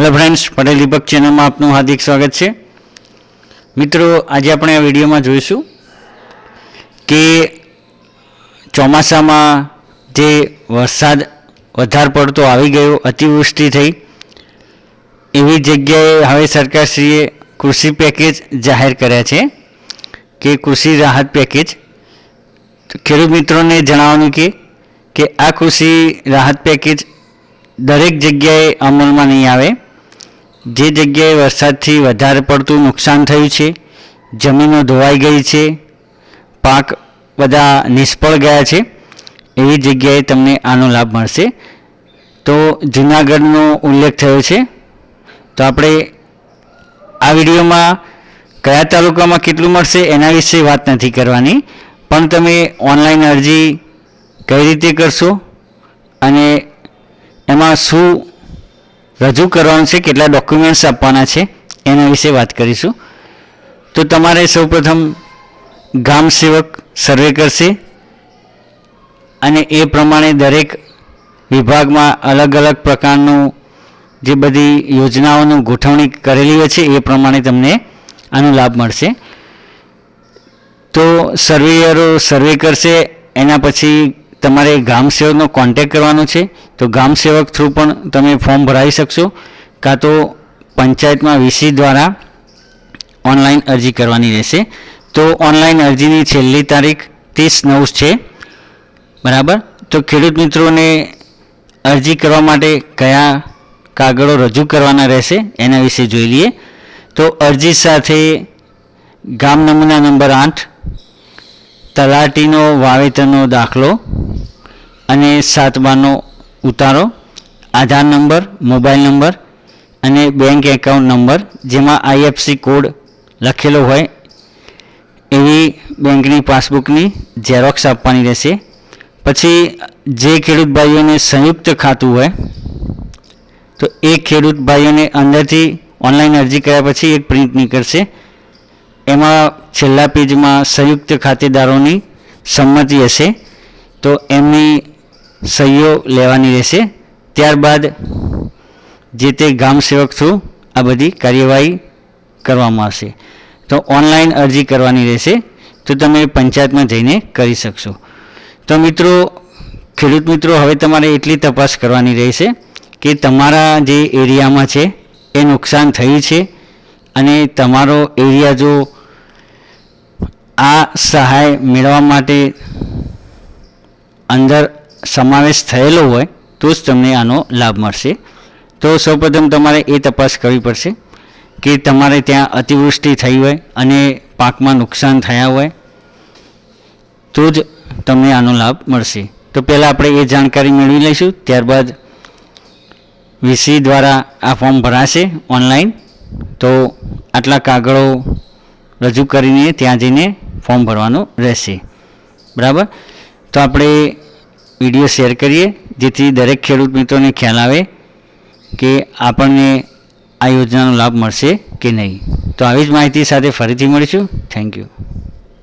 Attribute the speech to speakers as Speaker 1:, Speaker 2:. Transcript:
Speaker 1: Hello friends Patel દીપક ચેનલમાં આપનું હાર્દિક સ્વાગત છે. મિત્રો, આજે આપણે આ વિડીયોમાં જોઈશું કે ચોમાસામાં જે વરસાદ વધારે પડતો આવી ગયો, અતિવૃષ્ટિ થઈ, એવી જગ્યાએ હવે સરકારશ્રીએ કૃષિ પેકેજ જાહેર કર્યા છે કે કૃષિ રાહત પેકેજ ખેડૂત મિત્રોને જણાવવાનું કે કે આ કૃષિ રાહત પેકેજ દરેક જગ્યાએ અમલમાં નહીં આવે. જે જગ્યાએ વરસાદથી વધારે પડતું નુકસાન થયું છે, જમીનો ધોવાઈ ગઈ છે, પાક બધા નિષ્ફળ ગયા છે, એવી જગ્યાએ તમને આનો લાભ મળશે. તો જુનાગઢનો ઉલ્લેખ થયો છે. તો આપણે આ વિડીયોમાં કયા તાલુકામાં કેટલું મળશે એના વિશે વાત નથી કરવાની, પણ તમે ઓનલાઈન અરજી કઈ રીતે કરશો અને એમાં શું રજૂ કરવાનું છે, કેટલા ડોક્યુમેન્ટ્સ આપવાના છે, એના વિશે વાત કરીશું. તો તમારે સૌપ્રથમ ગામ સેવક સર્વે કરશે અને એ પ્રમાણે દરેક વિભાગમાં અલગ અલગ પ્રકારનું જે બધી યોજનાઓનું ગોઠવણી કરેલી હોય છે, એ પ્રમાણે તમને આનો લાભ મળશે. તો સર્વેયરો સર્વે કરશે, એના પછી તમારે ગામ સેવકનો કોન્ટેક કરવાનો છે, તો ગામ સેવક થ્રુ પણ તમે ફોર્મ ભરાવી શકશો, કાં તો પંચાયતમાં વીસી દ્વારા ઓનલાઈન અરજી કરવાની રહેશે. તો ઓનલાઈન અરજીની છેલ્લી તારીખ ત્રીસ નવ છે, બરાબર? તો ખેડૂત મિત્રોને અરજી કરવા માટે કયા કાગળો રજૂ કરવાના રહેશે, એના વિશે જોઈ લઈએ. તો અરજી સાથે ગામ નમૂના નંબર આઠ, તલાટીનો વાવેતરનો દાખલો અને સાતમાનો ઉતારો, આધાર નંબર, મોબાઈલ નંબર અને બેંક એકાઉન્ટ નંબર, જેમાં આઈએફસી કોડ લખેલો હોય એવી બેંકની પાસબુકની ઝેરોક્સ આપવાની રહેશે. પછી જે ખેડૂત ભાઈઓને સંયુક્ત ખાતું હોય, તો એ ખેડૂત ભાઈઓને અંદરથી ઓનલાઈન અરજી કર્યા પછી એક પ્રિન્ટ નીકળશે. એમાં છેલ્લા પેજમાં સંયુક્ત ખાતેદારોની સંમતિ હશે. તો એમની સહીઓ લેવાની રહેશે. ત્યારબાદ જે તે ગામ સેવક થ્રુ આ બધી કાર્યવાહી કરવામાં આવશે. તો ઓનલાઈન અરજી કરવાની રહેશે, તો તમે પંચાયતમાં જઈને કરી શકશો. તો મિત્રો, ખેડૂત મિત્રો, હવે તમારે એટલી તપાસ કરવાની રહેશે કે તમારા જે એરિયામાં છે, એ નુકસાન થયું છે અને તમારો એરિયા જો આ સહાય મેળવવા માટે અંદર સમાવેશ થયેલો હોય, તો જ તમને આનો લાભ મળશે. તો સૌપ્રથમ તમારે એ તપાસ કરવી પડશે કે તમારે ત્યાં અતિવૃષ્ટિ થઈ હોય અને પાકમાં નુકસાન થયા હોય, તો જ તમને આનો લાભ મળશે. તો પહેલાં આપણે એ જાણકારી મેળવી લઈશું, ત્યારબાદ વીસી દ્વારા આ ફોર્મ ભરાશે ઓનલાઈન. તો આટલા કાગળો રજૂ કરીને ત્યાં જઈને ફોર્મ ભરવાનું રહેશે. બરાબર? તો આપણે વીડિયો શેર કરીએ, જેથી દરેક ખેડૂત મિત્રોને ખ્યાલ આવે કે આપણને આ યોજનાનો લાભ મળશે કે નહીં. તો આવી જ માહિતી સાથે ફરીથી મળીશું. Thank you